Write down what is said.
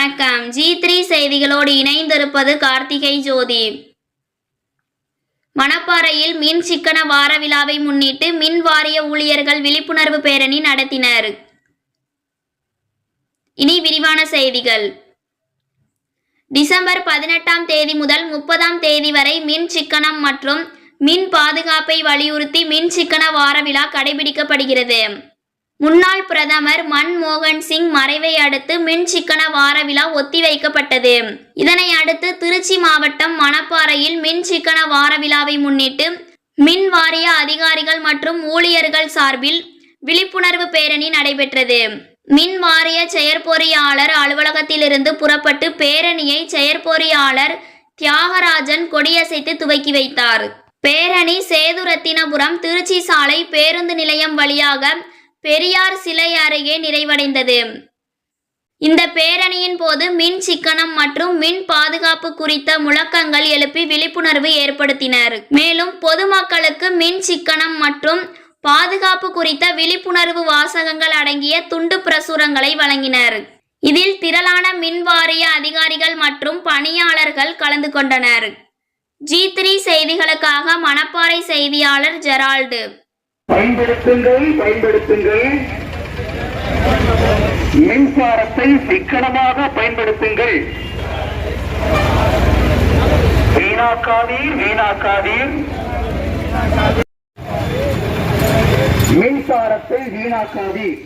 வணக்கம். G three செய்திகளோடு இணைந்திருப்பது கார்த்திகை ஜோதி. மணப்பாறையில் மின் சிக்கன வார விழாவை முன்னிட்டு மின் வாரிய ஊழியர்கள் விழிப்புணர்வு பேரணி நடத்தினர். இனி விரிவான செய்திகள். டிசம்பர் பதினெட்டாம் தேதி முதல் முப்பதாம் தேதி வரை மின் சிக்கனம் மற்றும் மின் பாதுகாப்பை வலியுறுத்தி மின் சிக்கன வார விழா கடைபிடிக்கப்படுகிறது. முன்னாள் பிரதமர் மன்மோகன் சிங் மறைவை அடுத்து மின் சிக்கன வார விழா ஒத்திவைக்கப்பட்டது இதனை அடுத்து திருச்சி மாவட்டம் மணப்பாறையில் மின் சிக்கன வார விழாவை முன்னிட்டு மின் வாரிய அதிகாரிகள் மற்றும் ஊழியர்கள் சார்பில் விழிப்புணர்வு பேரணி நடைபெற்றது. மின் வாரிய செயற்பொறியாளர் அலுவலகத்திலிருந்து புறப்பட்டு பேரணியை செயற்பொறியாளர் தியாகராஜன் கொடியசைத்து துவக்கி வைத்தார். பேரணி சேதுரத்தினபுரம் திருச்சி சாலை பேருந்து நிலையம் வழியாக பெரியார் சிலை அருகே நிறைவடைந்தது. இந்த பேரணியின் போது மின் சிக்கனம் மற்றும் மின் பாதுகாப்பு குறித்த முழக்கங்கள் எழுப்பி விழிப்புணர்வு ஏற்படுத்தினர். மேலும் பொதுமக்களுக்கு மின் சிக்கனம் மற்றும் பாதுகாப்பு குறித்த விழிப்புணர்வு வாசகங்கள் அடங்கிய துண்டு பிரசுரங்களை வழங்கினர். இதில் திரளான மின் வாரிய அதிகாரிகள் மற்றும் பணியாளர்கள் கலந்து கொண்டனர். ஜி த்ரீ செய்திகளுக்காக மணப்பாறை செய்தியாளர் ஜெரால்டு. பயன்படுத்துங்கள் பயன்படுத்துங்கள். மின்சாரத்தை சிக்கனமாக பயன்படுத்துங்கள். வீணாக்காதீர் வீணாக்காதீர். மின்சாரத்தை வீணாக்காதீர்.